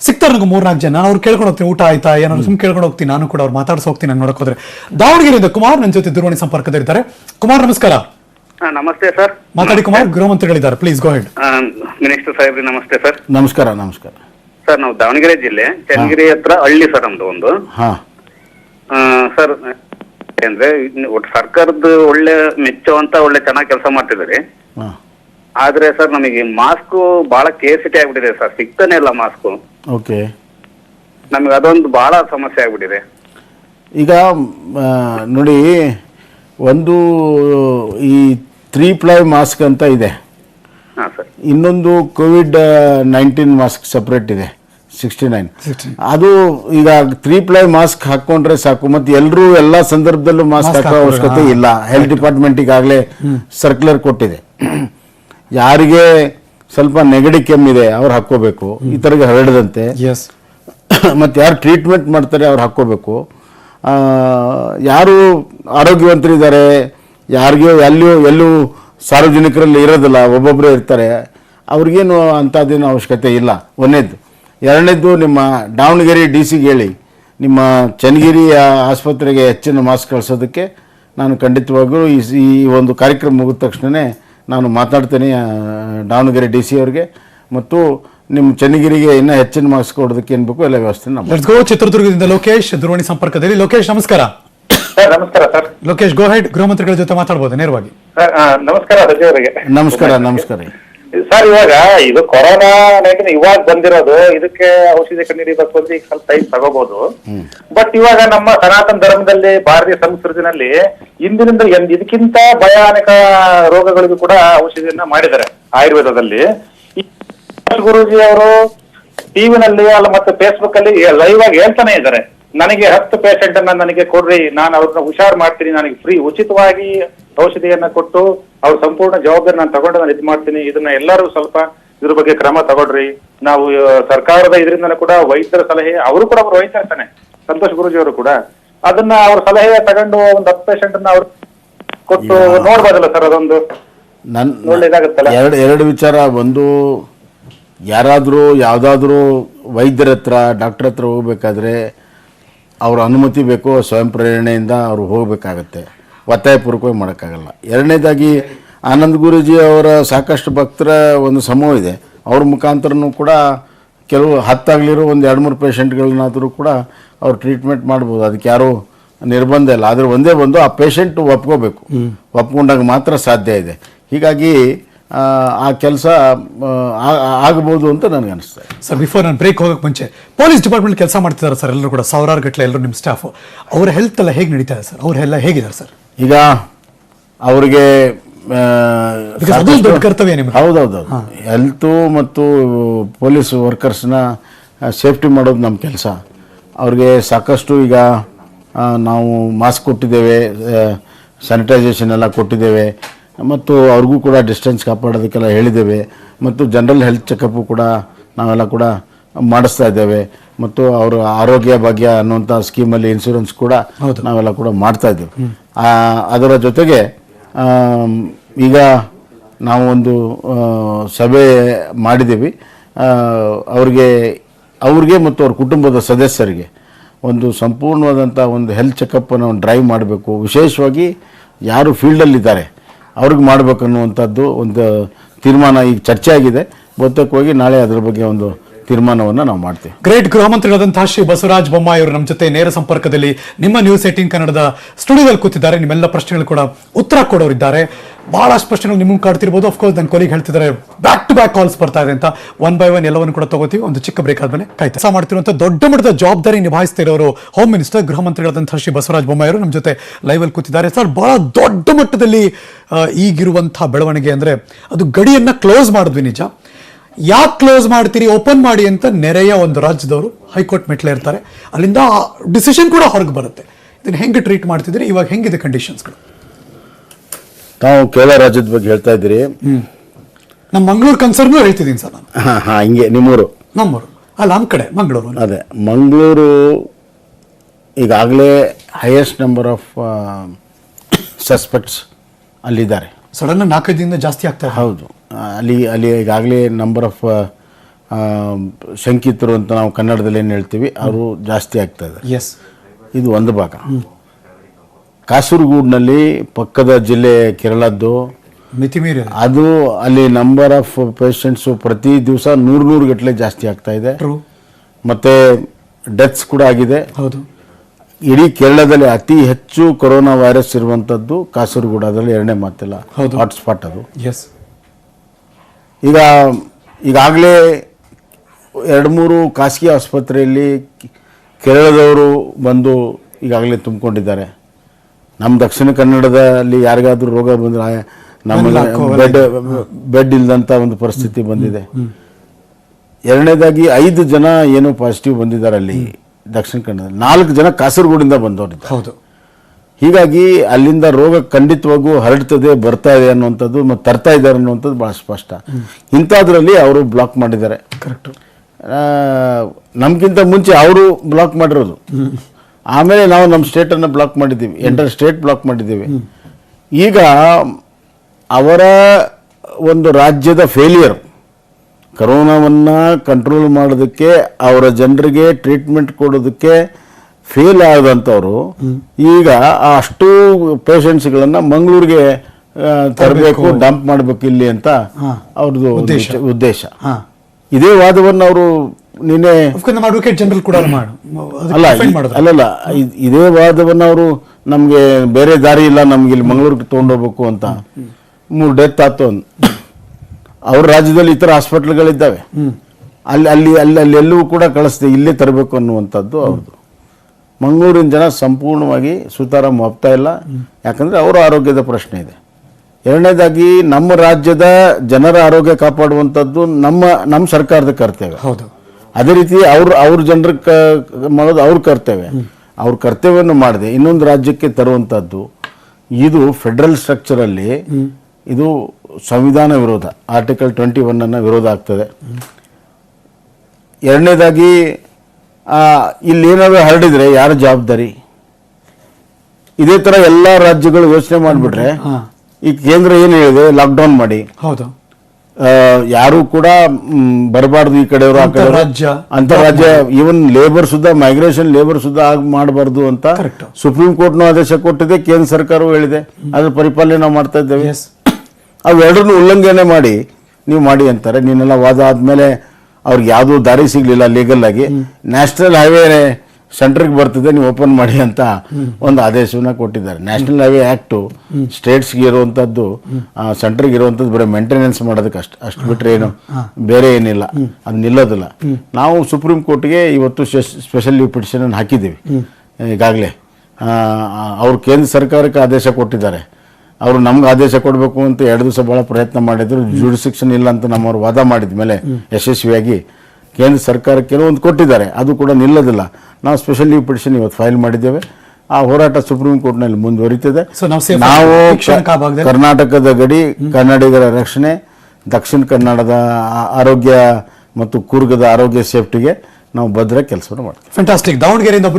ಸಿಗ್ತಾರೆ ನನಗೆ ಮೂರ್ನಾಲ್ಕು ಜನ. ನಾನು ಅವ್ರು ಕೇಳ್ಕೊಂಡು ಹೋಗ್ತೀನಿ. ಊಟ ಆಯ್ತಾ? ಏನಾದ್ರು ಸುಮ್ ಕೇಳ್ಕೊಂಡು ಹೋಗ್ತೀನಿ. ನಾನು ಕೂಡ ಅವ್ರು ಮಾತಾಡ್ಸಿ ಹೋಗ್ತೀನಿ ನಾನು ನೋಡಕ್ ಹೋದ್ರೆ. ದಾವಣಗೆರೆಯಿಂದ ಕುಮಾರ್ ನನ್ನ ಜೊತೆ ದೂರವಾಣಿ ಸಂಪರ್ಕದಲ್ಲಿದ್ದಾರೆ. ಕುಮಾರ್ ನಮಸ್ಕಾರ. ಹಾ, ನಮಸ್ತೆ ಸರ್. ಮಾತಾಡಿ ಕುಮಾರ್ ಗೃಹ ಮಂತ್ರಿಗಳಿದ್ದಾರೆ. ಪ್ಲೀಸ್ ಗೋ ಹೆಡ್ ಮಿನಿಸ್ಟರ್ ಸಾಹೇಬ್ರಿ ನಮಸ್ತೆ ಸರ್. ನಮಸ್ಕಾರ ನಮಸ್ಕಾರ. ಸರ್ ನಾವು ದಾವಣಗೆರೆ ಜಿಲ್ಲೆ ಚನ್ನಗಿರಿ ಹತ್ರ ಹಳ್ಳಿ ಸರ್ ನಮ್ದು ಒಂದು. ಹಾ. ಆ, ಸರ್ ಅಂದ್ರೆ ಒಟ್ಟು ಸರ್ಕಾರದ ಒಳ್ಳೆ ಮೆಚ್ಚುವಂತ ಒಳ್ಳೆ ಚೆನ್ನಾಗಿ ಕೆಲಸ ಮಾಡ್ತಿದ್ರಿ ಹಾಂ. ಆದ್ರೆ ಸರ್ ನಮಗೆ ಮಾಸ್ಕ್ ಬಹಳ ಕೇಸಿಟಿ ಆಗ್ಬಿಟ್ಟಿದೆ ಸರ್. ಸಿಗ್ತಾನೆ ಇಲ್ಲ ಮಾಸ್ಕ್. ಓಕೆ. ನಮಗೆ ಅದೊಂದು ಬಹಳ ಸಮಸ್ಯೆ ಆಗ್ಬಿಟ್ಟಿದೆ. ಈಗ ಆ, ನೋಡಿ ಒಂದು ಈ ತ್ರೀ ಪ್ಲೈ ಮಾಸ್ಕ್ ಅಂತ ಇದೆ. ಹಾ ಸರ್. ಇನ್ನೊಂದು ಕೋವಿಡ್ ನೈನ್ಟೀನ್ ಮಾಸ್ಕ್ ಸಪ್ರೇಟ್ ಇದೆ ಸಿಕ್ಸ್ಟಿ ನೈನ್. ಅದು ಈಗ ತ್ರೀ ಪ್ಲೈ ಮಾಸ್ಕ್ ಹಾಕೊಂಡ್ರೆ ಸಾಕು. ಮತ್ತೆ ಎಲ್ಲರೂ ಎಲ್ಲ ಸಂದರ್ಭದಲ್ಲೂ ಮಾಸ್ಕ್ ಹಾಕೋ ಅವಶ್ಯಕತೆ ಇಲ್ಲ. ಹೆಲ್ತ್ ಡಿಪಾರ್ಟ್ಮೆಂಟ್ ಈಗಾಗಲೇ ಸರ್ಕ್ಯುಲರ್ ಕೊಟ್ಟಿದೆ. ಯಾರಿಗೆ ಸ್ವಲ್ಪ ನೆಗಡಿ ಕೆಮ್ಮಿದೆ ಅವ್ರು ಹಾಕೋಬೇಕು ಥರಗೆ ಹರಡದಂತೆ. ಎಸ್ ಮತ್ತು ಯಾರು ಟ್ರೀಟ್ಮೆಂಟ್ ಮಾಡ್ತಾರೆ ಅವ್ರು ಹಾಕ್ಕೋಬೇಕು. ಆ, ಯಾರು ಆರೋಗ್ಯವಂತರಿದ್ದಾರೆ ಯಾರಿಗೂ ಎಲ್ಲಿಯೂ ಎಲ್ಲೂ ಸಾರ್ವಜನಿಕರಲ್ಲಿ ಇರೋದಿಲ್ಲ ಒಬ್ಬೊಬ್ಬರೇ ಇರ್ತಾರೆ ಅವ್ರಿಗೇನು ಅಂಥದ್ದೇನು ಅವಶ್ಯಕತೆ ಇಲ್ಲ. ಒಂದನೇದ್ದು ಎರಡನೇದ್ದು ನಿಮ್ಮ ದಾವಣಗೆರೆ ಡಿ ಸಿಗೆ ಹೇಳಿ ನಿಮ್ಮ ಚನ್ನಗಿರಿ ಆಸ್ಪತ್ರೆಗೆ ಹೆಚ್ಚಿನ ಮಾಸ್ಕ್ ಕಳಿಸೋದಕ್ಕೆ ನಾನು ಖಂಡಿತವಾಗ್ಲೂ ಈ ಈ ಒಂದು ಕಾರ್ಯಕ್ರಮ ಮುಗಿದ ತಕ್ಷಣವೇ ನಾನು ಮಾತಾಡ್ತೇನೆ ದಾವಣಗೆರೆ ಡಿ ಸಿ ಅವ್ರಿಗೆ. ಮತ್ತು ನಿಮ್ಮ ಚನ್ನಗಿರಿಗೆ ಇನ್ನೂ ಹೆಚ್ಚಿನ ಮಾರ್ಕ್ಸ್ ಕೊಡೋದಕ್ಕೆ ಏನು ಬೇಕು ಎಲ್ಲ ವ್ಯವಸ್ಥೆ ಗೋ ಚಿತ್ರದುರ್ಗದಿಂದ ಲೋಕೇಶ್ ದೂರವಾಣಿ ಸಂಪರ್ಕದಲ್ಲಿ. ಲೋಕೇಶ್ ನಮಸ್ಕಾರ. ಸರ್ ನಮಸ್ಕಾರ ಸರ್. ಲೋಕೇಶ್ ಗೋ ಹೆಡ್ ಗೃಹ ಮಂತ್ರಿಗಳ ಜೊತೆ ಮಾತಾಡ್ಬೋದು ನೇರವಾಗಿ? ಸರ್ ನಮಸ್ಕಾರ ರಜೆ ಅವರಿಗೆ. ನಮಸ್ಕಾರ ನಮಸ್ಕಾರ. ಸರ್ ಇವಾಗ ಇದು ಕೊರೋನಾ ನೈನ್ಟೀನ್ ಇವಾಗ ಬಂದಿರೋದು ಇದಕ್ಕೆ ಔಷಧಿ ಕಂಡುಹಿಡಿಬೇಕು ಅಂತ ಈಗ ಸ್ವಲ್ಪ ಟೈಮ್ ತಗೋಬಹುದು ಬಟ್ ಇವಾಗ ನಮ್ಮ ಸನಾತನ ಧರ್ಮದಲ್ಲಿ ಭಾರತೀಯ ಸಂಸ್ಕೃತಿನಲ್ಲಿ ಇಂದಿನಿಂದ ಇದಕ್ಕಿಂತ ಭಯಾನಕ ರೋಗಗಳಿಗೂ ಕೂಡ ಔಷಧಿಯನ್ನ ಮಾಡಿದ್ದಾರೆ ಆಯುರ್ವೇದದಲ್ಲಿ. ಗುರುಜಿ ಗುರೂಜಿ ಅವರು ಟಿವಿನಲ್ಲಿ ಅಲ್ಲ ಮತ್ತೆ ಫೇಸ್ಬುಕ್ ಅಲ್ಲಿ ಲೈವ್ ಆಗಿ ಹೇಳ್ತಾನೆ ಇದ್ದಾರೆ. ನನಗೆ ಹತ್ತು ಪೇಷಂಟ್ ಅನ್ನ ನನಗೆ ಕೊಡ್ರಿ ನಾನು ಅವ್ರನ್ನ ಹುಷಾರ್ ಮಾಡ್ತೀನಿ ನನಗೆ ಫ್ರೀ ಉಚಿತವಾಗಿ ಔಷಧಿಯನ್ನ ಕೊಟ್ಟು ಅವ್ರ ಸಂಪೂರ್ಣ ಜವಾಬ್ದಾರಿ ನಾನು ತಗೊಂಡು ನಾನು ಇದು ಮಾಡ್ತೀನಿ. ಇದನ್ನ ಎಲ್ಲರೂ ಸ್ವಲ್ಪ ಇದ್ರ ಬಗ್ಗೆ ಕ್ರಮ ತಗೊಳ್ರಿ. ನಾವು ಸರ್ಕಾರದ ಇದರಿಂದ ಕೂಡ ವೈದ್ಯರ ಸಲಹೆ ಅವರು ಕೂಡ ಅವರು ವೈದ್ಯ ಇರ್ತಾನೆ ಸಂತೋಷ್ ಗುರುಜಿ ಅವರು ಕೂಡ. ಅದನ್ನ ಅವ್ರ ಸಲಹೆ ತಗೊಂಡು ಒಂದು ಹತ್ತು ಪೇಷಂಟ್ ಅನ್ನ ಅವ್ರು ಕೊಟ್ಟು ನೋಡ್ಬೋದಲ್ಲ ಸರ್ ಅದೊಂದು? ನನ್ನ? ಎರಡು ಎರಡು ವಿಚಾರ. ಒಂದು ಯಾರಾದರೂ ಯಾವುದಾದ್ರೂ ವೈದ್ಯರ ಹತ್ರ ಡಾಕ್ಟರ್ ಹತ್ರ ಹೋಗ್ಬೇಕಾದ್ರೆ ಅವ್ರ ಅನುಮತಿ ಬೇಕು ಸ್ವಯಂ ಪ್ರೇರಣೆಯಿಂದ ಅವರು ಹೋಗಬೇಕಾಗತ್ತೆ. ಒತ್ತಾಯಪೂರ್ವಕವಾಗಿ ಮಾಡೋಕ್ಕಾಗಲ್ಲ. ಎರಡನೇದಾಗಿ ಆನಂದ್ ಗುರೂಜಿ ಅವರ ಸಾಕಷ್ಟು ಭಕ್ತರ ಒಂದು ಸಮೂಹ ಇದೆ. ಅವ್ರ ಮುಖಾಂತರನೂ ಕೂಡ ಕೆಲವು ಹತ್ತಾಗಲಿರೋ ಒಂದು ಎರಡು ಮೂರು ಪೇಷಂಟ್ಗಳನ್ನಾದರೂ ಕೂಡ ಅವ್ರು ಟ್ರೀಟ್ಮೆಂಟ್ ಮಾಡ್ಬೋದು. ಅದಕ್ಕೆ ಯಾರು ನಿರ್ಬಂಧ ಇಲ್ಲ. ಆದರೆ ಒಂದೇ ಬಂದು ಆ ಪೇಷಂಟ್ ಒಪ್ಕೋಬೇಕು. ಒಪ್ಕೊಂಡಾಗ ಮಾತ್ರ ಸಾಧ್ಯ ಇದೆ. ಹೀಗಾಗಿ ಆ, ಕೆಲಸ ಆಗಬಹುದು ಅಂತ ನನಗೆ ಅನಿಸ್ತಾ ಇದೆ. ಸರ್ ಬಿಫೋರ್ ನಾನು ಬ್ರೇಕ್ ಹೋಗಕ್ಕೆ ಮುಂಚೆ ಪೊಲೀಸ್ ಡಿಪಾರ್ಟ್ಮೆಂಟ್ ಕೆಲಸ ಮಾಡ್ತಿದ್ದಾರೆ ಸರ್ ಎಲ್ಲರೂ ಕೂಡ ಸಾವಿರಾರು ಗಟ್ಟಲೆ ಎಲ್ಲರೂ ನಿಮ್ಮ ಸ್ಟಾಫ್ ಅವರ ಹೆಲ್ತ್ ಎಲ್ಲ ಹೇಗೆ ನಡೀತಾ ಇದೆ ಸರ್? ಅವರೆಲ್ಲ ಹೇಗಿದ್ದಾರೆ ಸರ್? ಈಗ ಅವರಿಗೆ ಕರ್ತವ್ಯ ನಿಮ್ಗೆ. ಹೌದೌದು. ಹೆಲ್ತು ಮತ್ತು ಪೊಲೀಸ್ ವರ್ಕರ್ಸ್ನ ಸೇಫ್ಟಿ ಮಾಡೋದು ನಮ್ಮ ಕೆಲಸ. ಅವ್ರಿಗೆ ಸಾಕಷ್ಟು ಈಗ ನಾವು ಮಾಸ್ಕ್ ಕೊಟ್ಟಿದ್ದೇವೆ ಸ್ಯಾನಿಟೈಸೇಷನ್ ಎಲ್ಲ ಕೊಟ್ಟಿದ್ದೇವೆ. ಮತ್ತು ಅವ್ರಿಗೂ ಕೂಡ ಡಿಸ್ಟೆನ್ಸ್ ಕಾಪಾಡೋದಕ್ಕೆಲ್ಲ ಹೇಳಿದ್ದೇವೆ. ಮತ್ತು ಜನರಲ್ ಹೆಲ್ತ್ ಚೆಕಪ್ಪು ಕೂಡ ನಾವೆಲ್ಲ ಕೂಡ ಮಾಡಿಸ್ತಾ ಇದ್ದೇವೆ. ಮತ್ತು ಅವರ ಆರೋಗ್ಯ ಭಾಗ್ಯ ಅನ್ನುವಂಥ ಸ್ಕೀಮಲ್ಲಿ ಇನ್ಶೂರೆನ್ಸ್ ಕೂಡ. ನಾವೆಲ್ಲ ಕೂಡ ಮಾಡ್ತಾ ಇದ್ದೇವೆ. ಅದರ ಜೊತೆಗೆ ಈಗ ನಾವು ಒಂದು ಸಭೆ ಮಾಡಿದ್ದೀವಿ. ಅವ್ರಿಗೆ ಅವ್ರಿಗೆ ಮತ್ತು ಅವ್ರ ಕುಟುಂಬದ ಸದಸ್ಯರಿಗೆ ಒಂದು ಸಂಪೂರ್ಣವಾದಂಥ ಒಂದು ಹೆಲ್ತ್ ಚೆಕಪ್ಪನ್ನು ಡ್ರೈವ್ ಮಾಡಬೇಕು. ವಿಶೇಷವಾಗಿ ಯಾರು ಫೀಲ್ಡಲ್ಲಿದ್ದಾರೆ ಅವ್ರಿಗೆ ಮಾಡಬೇಕನ್ನುವಂಥದ್ದು ಒಂದು ತೀರ್ಮಾನ ಈಗ ಚರ್ಚೆ ಆಗಿದೆ ಬಹುತೇಕವಾಗಿ ನಾಳೆ ಅದರ ಬಗ್ಗೆ ಒಂದು ತೀರ್ಮಾನವನ್ನು ನಾವು ಮಾಡ್ತೀವಿ. ಗ್ರೇಟ್ ಗೃಹ ಮಂತ್ರಿಗಳಾದಂತಹ ಶ್ರೀ ಬಸವರಾಜ ಬೊಮ್ಮಾಯಿ ಅವರು ನಮ್ಮ ಜೊತೆ ನೇರ ಸಂಪರ್ಕದಲ್ಲಿ ನಿಮ್ಮ ನ್ಯೂಸ್ ಏಟೀನ್ ಕನ್ನಡದ ಸ್ಟುಡಿಯೋದಲ್ಲಿ ಕೂತಿದ್ದಾರೆ. ನಿಮ್ಮೆಲ್ಲ ಪ್ರಶ್ನೆಗಳು ಕೂಡ ಉತ್ತರ ಕೊಡೋರಿದ್ದಾರೆ. ಬಹಳಷ್ಟು ಪ್ರಶ್ನೆಗಳು ನಿಮ್ಗೆ ಕಾಡ್ತಿರ್ಬೋದು. ಅಫ್ಕೋರ್ಸ್ ನನ್ನ ಕೊಲಿಗೆ ಹೇಳ್ತಿದ್ದಾರೆ ಬ್ಯಾಕ್ ಟು ಬ್ಯಾಕ್ ಕಾಲ್ಸ್ ಬರ್ತಾ ಇದೆ ಅಂತ. ಒನ್ ಬೈ ಒನ್ ಎಲ್ಲವನ್ನು ಕೂಡ ತಗೋತೀವಿ. ಒಂದು ಚಿಕ್ಕ ಬ್ರೇಕ್ ಆದ್ಮೇಲೆ ಕಾಯ್ತಾ ಸಹ ಮಾಡ್ತಿರುವಂಥ ದೊಡ್ಡ ಮಟ್ಟದ ಜವಾಬ್ದಾರಿ ನಿಭಾಯಿಸ್ತಿರೋರು ಹೋಮ್ ಮಿನಿಸ್ಟರ್ ಗೃಹ ಮಂತ್ರಿಗಳಾದಂತಹ ಶ್ರೀ ಬಸವರಾಜ ಬೊಮ್ಮಾಯಿ ಅವರು ನಮ್ಮ ಜೊತೆ ಲೈವಲ್ಲಿ ಕೂತಿದ್ದಾರೆ. ಸರ್ ಬಹಳ ದೊಡ್ಡ ಮಟ್ಟದಲ್ಲಿ ಈಗಿರುವಂತಹ ಬೆಳವಣಿಗೆ ಅಂದ್ರೆ ಅದು ಗಡಿಯನ್ನ ಕ್ಲೋಸ್ ಮಾಡಿದ್ವಿ ನಿಜ. ಯಾಕೆ ಕ್ಲೋಸ್ ಮಾಡ್ತೀರಿ ಓಪನ್ ಮಾಡಿ ಅಂತ ನೆರೆಯ ಒಂದು ರಾಜ್ಯದವರು ಹೈಕೋರ್ಟ್ ಮೆಟ್ಲೆ ಇರ್ತಾರೆ. ಅಲ್ಲಿಂದ ಡಿಸಿಷನ್ ಕೂಡ ಹೊರಗೆ ಬರುತ್ತೆ. ಇದನ್ನು ಹೆಂಗೆ ಟ್ರೀಟ್ ಮಾಡ್ತಿದ್ದೀರಿ? ಇವಾಗ ಹೆಂಗಿದೆ ಕಂಡೀಷನ್ಸ್ಗಳು ನಾವು ಕೇರಳ ರಾಜ್ಯದ ಬಗ್ಗೆ ಹೇಳ್ತಾ ಇದ್ದೀರಿ. ನಮ್ಮ ಮಂಗಳೂರು ಕನ್ಸರ್ನು ಹೇಳ್ತಿದ್ದೀನಿ ಸರ್ ನಾನು. ಹಾಂ ಹಾಂ ಹಿಂಗೆ ನಿಮ್ಮೂರು? ನಮ್ಮೂರು. ಅಲ್ಲ ನಮ್ಮ ಕಡೆ ಮಂಗಳೂರು. ಅದೇ ಮಂಗಳೂರು ಈಗಾಗಲೇ ಹೈಯೆಸ್ಟ್ ನಂಬರ್ ಆಫ್ ಸಸ್ಪೆಕ್ಟ್ಸ್ ಅಲ್ಲಿದ್ದಾರೆ. ಸಡನ್ ನಾಲ್ಕೈದು ದಿನ ಜಾಸ್ತಿ ಆಗ್ತಾ ಇದೆ. ಹೌದು. ಅಲ್ಲಿ ಅಲ್ಲಿ ಈಗಾಗಲೇ ನಂಬರ್ ಆಫ್ ಶಂಕಿತರು ಅಂತ ನಾವು ಕನ್ನಡದಲ್ಲಿ ಏನು ಹೇಳ್ತೀವಿ ಅವರು ಜಾಸ್ತಿ ಆಗ್ತಾ ಇದ್ದಾರೆ. ಎಸ್ ಇದು ಒಂದು ಭಾಗ. ಕಾಸರಗೂಡಿನಲ್ಲಿ ಪಕ್ಕದ ಜಿಲ್ಲೆ ಕೇರಳದ್ದು. ಮಿತಿಮೀರಿ ಅದು. ಅಲ್ಲಿ ನಂಬರ್ ಆಫ್ ಪೇಷಂಟ್ಸು ಪ್ರತಿ ದಿವಸ ನೂರು ನೂರು ಗಟ್ಟಲೆ ಜಾಸ್ತಿ ಆಗ್ತಾ ಇದೆ. ಟ್ರೂ ಮತ್ತು ಡೆತ್ಸ್ ಕೂಡ ಆಗಿದೆ. ಹೌದು. ಇಡೀ ಕೇರಳದಲ್ಲಿ ಅತಿ ಹೆಚ್ಚು ಕೊರೋನಾ ವೈರಸ್ ಇರುವಂಥದ್ದು ಕಾಸರಗೋಡದಲ್ಲಿ ಎರಡನೇ ಮಾತಿಲ್ಲ. ಹಾಟ್ಸ್ಪಾಟ್ ಅದು. ಎಸ್ ಈಗ ಈಗಾಗಲೇ ಎರಡು ಮೂರು ಖಾಸಗಿ ಆಸ್ಪತ್ರೆಯಲ್ಲಿ ಕೇರಳದವರು ಬಂದು ಈಗಾಗಲೇ ತುಂಬಿಕೊಂಡಿದ್ದಾರೆ. ನಮ್ಮ ದಕ್ಷಿಣ ಕನ್ನಡದಲ್ಲಿ ಯಾರಿಗಾದ್ರೂ ರೋಗ ಬಂದರೆ ನಮ್ಮ ಬೆಡ್ ಬೆಡ್ ಇಲ್ಲದಂತ ಒಂದು ಪರಿಸ್ಥಿತಿ ಬಂದಿದೆ. ಎರಡನೇದಾಗಿ ಐದು ಜನ ಏನು ಪಾಸಿಟಿವ್ ಬಂದಿದ್ದಾರೆ ಅಲ್ಲಿ. ದಕ್ಷಿಣ ಕನ್ನಡದಲ್ಲಿ ನಾಲ್ಕು ಜನ ಕಾಸರಗೋಡಿಂದ ಬಂದವರು ಹೌದು. ಹೀಗಾಗಿ ಅಲ್ಲಿಂದ ರೋಗ ಖಂಡಿತವಾಗೂ ಹರಡ್ತದೆ ಬರ್ತಾ ಇದೆ ಅನ್ನುವಂಥದ್ದು ಮತ್ತು ತರ್ತಾ ಇದ್ದಾರೆ ಅನ್ನುವಂಥದ್ದು ಭಾಳ ಸ್ಪಷ್ಟ. ಇಂಥದ್ರಲ್ಲಿ ಅವರು ಬ್ಲಾಕ್ ಮಾಡಿದ್ದಾರೆ. ಕರೆಕ್ಟ್ ನಮ್ಗಿಂತ ಮುಂಚೆ ಅವರು ಬ್ಲಾಕ್ ಮಾಡಿರೋದು. ಆಮೇಲೆ ನಾವು ನಮ್ಮ ಸ್ಟೇಟನ್ನು ಬ್ಲಾಕ್ ಮಾಡಿದ್ದೀವಿ. ಎಂಟರ್ ಸ್ಟೇಟ್ ಬ್ಲಾಕ್ ಮಾಡಿದ್ದೀವಿ. ಈಗ ಅವರ ಒಂದು ರಾಜ್ಯದ ಫೇಲಿಯರ್ ಕರೋನಾವನ್ನು ಕಂಟ್ರೋಲ್ ಮಾಡೋದಕ್ಕೆ ಅವರ ಜನರಿಗೆ ಟ್ರೀಟ್ಮೆಂಟ್ ಕೊಡೋದಕ್ಕೆ ಫೇಲ್ ಆದಂಥವ್ರು ಈಗ ಆ ಅಷ್ಟು ಪೇಷಂಟ್ಸ್ಗಳನ್ನು ಮಂಗಳೂರಿಗೆ ತರಬೇಕು ಡಂಪ್ ಮಾಡಬೇಕು ಇಲ್ಲಿ ಅಂತ. ಅವ್ರದ್ದು ಉದ್ದೇಶ. ಇದೇ ವಾದವನ್ನು ಅವರು ನಿನ್ನೆ ಅಡ್ವೊಕೇಟ್ ಜನರಲ್ ಕೂಡ ಮಾಡು. ಅಲ್ಲ ಅಲ್ಲಲ್ಲ ಇದ್- ವಾದವನ್ನು ಅವರು ನಮಗೆ ಬೇರೆ ದಾರಿ ಇಲ್ಲ ನಮ್ಗೆ ಇಲ್ಲಿ ಮಂಗಳೂರಿಗೆ ತೊಗೊಂಡೋಗ್ಬೇಕು ಅಂತ. ಮೂರು ಡೆತ್ ಆಯ್ತು ಅವ್ರ ರಾಜ್ಯದಲ್ಲಿ ಇತರ ಹಾಸ್ಪಿಟ್ಲ್ಗಳಿದ್ದಾವೆ. ಅಲ್ಲಿ ಅಲ್ಲಿ ಅಲ್ಲಿ ಅಲ್ಲಿ ಎಲ್ಲವೂ ಕೂಡ ಕಳಿಸ್ದೆ ಇಲ್ಲೇ ತರಬೇಕು ಅನ್ನುವಂಥದ್ದು ಅವ್ರದ್ದು ಮಂಗಳೂರಿನ ಜನ ಸಂಪೂರ್ಣವಾಗಿ ಸುತಾರಾಮ್ ಒಪ್ತಾ ಇಲ್ಲ. ಯಾಕಂದರೆ ಅವರ ಆರೋಗ್ಯದ ಪ್ರಶ್ನೆ ಇದೆ. ಎರಡನೇದಾಗಿ ನಮ್ಮ ರಾಜ್ಯದ ಜನರ ಆರೋಗ್ಯ ಕಾಪಾಡುವಂಥದ್ದು ನಮ್ಮ ನಮ್ಮ ಸರ್ಕಾರದ ಕರ್ತವ್ಯ. ಹೌದು. ಅದೇ ರೀತಿ ಅವ್ರ ಅವ್ರ ಜನರ ಮಾಡೋದು ಅವ್ರ ಕರ್ತವ್ಯ. ಅವ್ರ ಕರ್ತವ್ಯವನ್ನು ಮಾಡಿದೆ ಇನ್ನೊಂದು ರಾಜ್ಯಕ್ಕೆ ತರುವಂಥದ್ದು ಇದು ಫೆಡರಲ್ ಸ್ಟ್ರಕ್ಚರಲ್ಲಿ ಇದು ಸಂವಿಧಾನ ವಿರೋಧ. ಆರ್ಟಿಕಲ್ ಟ್ವೆಂಟಿ ಒನ್ ಅನ್ನ ವಿರೋಧ ಆಗ್ತದೆ. ಎರಡನೇದಾಗಿ ಆ, ಇಲ್ಲಿ ಏನಾದ್ರು ಹರಡಿದ್ರೆ ಯಾರ ಜವಾಬ್ದಾರಿ? ಇದೇ ತರ ಎಲ್ಲ ರಾಜ್ಯಗಳು ಯೋಚನೆ ಮಾಡಿಬಿಟ್ರೆ ಈ ಕೇಂದ್ರ ಏನು ಹೇಳಿದೆ? ಲಾಕ್ಡೌನ್ ಮಾಡಿ. ಹೌದು. ಯಾರು ಕೂಡ ಬರಬಾರ್ದು ಈ ಕಡೆಯವರು ಆ ಕಡೆ ರಾಜ್ಯ ಅಂತರಾಜ್ಯ ಈವನ್ ಲೇಬರ್ ಸುದ್ದ ಮೈಗ್ರೇಷನ್ ಲೇಬರ್ ಸುದ್ದ ಆಗ ಮಾಡಬಾರ್ದು ಅಂತ. ಸುಪ್ರೀಂ ಕೋರ್ಟ್ನ ಆದೇಶ ಕೊಟ್ಟಿದೆ ಕೇಂದ್ರ ಸರ್ಕಾರವು ಹೇಳಿದೆ. ಅದ್ರ ಪರಿಪಾಲನೆ ನಾವು ಮಾಡ್ತಾ ಇದ್ದೇವೆ. ಅವೆರಡನ್ನು ಉಲ್ಲಂಘನೆ ಮಾಡಿ ನೀವು ಮಾಡಿ ಅಂತಾರೆ. ನೀನೆಲ್ಲ ವಾದ ಆದ್ಮೇಲೆ ಅವ್ರಿಗೆ ಯಾವುದೂ ದಾರಿ ಸಿಗ್ಲಿಲ್ಲ ಲೀಗಲ್ ಆಗಿ. ನ್ಯಾಷನಲ್ ಹೈವೇ ಸೆಂಟ್ರಿಗೆ ಬರ್ತದೆ ನೀವು ಓಪನ್ ಮಾಡಿ ಅಂತ ಒಂದು ಆದೇಶವನ್ನ ಕೊಟ್ಟಿದ್ದಾರೆ. ನ್ಯಾಷನಲ್ ಹೈವೇ ಆ್ಯಕ್ಟು ಸ್ಟೇಟ್ಸ್ಗೆ ಇರುವಂಥದ್ದು ಸೆಂಟ್ರಿಗೆ ಇರುವಂಥದ್ದು ಬರೀ ಮೇಂಟೆನೆನ್ಸ್ ಮಾಡೋದಕ್ಕೆ ಅಷ್ಟು ಅಷ್ಟು ಬಿಟ್ಟರೆ ಏನು ಬೇರೆ ಏನಿಲ್ಲ. ಅದು ನಿಲ್ಲೋದಿಲ್ಲ. ನಾವು ಸುಪ್ರೀಂ ಕೋರ್ಟ್ಗೆ ಇವತ್ತು ಸ್ಪೆಷಲ್ ಪಿಟಿಷನ್ ಹಾಕಿದ್ದೀವಿ. ಈಗಾಗಲೇ. ಅವ್ರು ಕೇಂದ್ರ ಸರ್ಕಾರಕ್ಕೆ ಆದೇಶ ಕೊಟ್ಟಿದ್ದಾರೆ. ಅವರು ನಮ್ಗೆ ಆದೇಶ ಕೊಡಬೇಕು ಅಂತ ಎರಡು ದಿವಸ ಭಾಳ ಪ್ರಯತ್ನ ಮಾಡಿದ್ರು. ಜುಡಿಸಿಕ್ಷನ್ ಇಲ್ಲ ಅಂತ ನಮ್ಮವರು ವಾದ ಮಾಡಿದ ಮೇಲೆ ಯಶಸ್ವಿಯಾಗಿ ಕೇಂದ್ರ ಸರ್ಕಾರಕ್ಕೆ ಒಂದು ಕೊಟ್ಟಿದ್ದಾರೆ. ಅದು ಕೂಡ ನಿಲ್ಲೋದಿಲ್ಲ. ನಾವು ಸ್ಪೆಷಲ್ ಪಿಟಿಷನ್ ಇವತ್ತು ಫೈಲ್ ಮಾಡಿದ್ದೇವೆ. ಆ ಹೋರಾಟ ಸುಪ್ರೀಂ ಕೋರ್ಟ್ನಲ್ಲಿ ಮುಂದುವರಿತಿದೆ. ನಾವು ಕರ್ನಾಟಕದ ಗಡಿ ಕನ್ನಡಿಗರ ರಕ್ಷಣೆ ದಕ್ಷಿಣ ಕನ್ನಡದ ಆರೋಗ್ಯ ಮತ್ತು ಕೂರ್ಗದ ಆರೋಗ್ಯ ಸೇಫ್ಟಿಗೆ ನಾವು ಭದ್ರ ಕೆಲಸವನ್ನು ಮಾಡ್ತೀವಿ. ಫ್ಯಾಂಟಾಸ್ಟಿಕ್ ದಾವಣಗೆರೆಯಿಂದ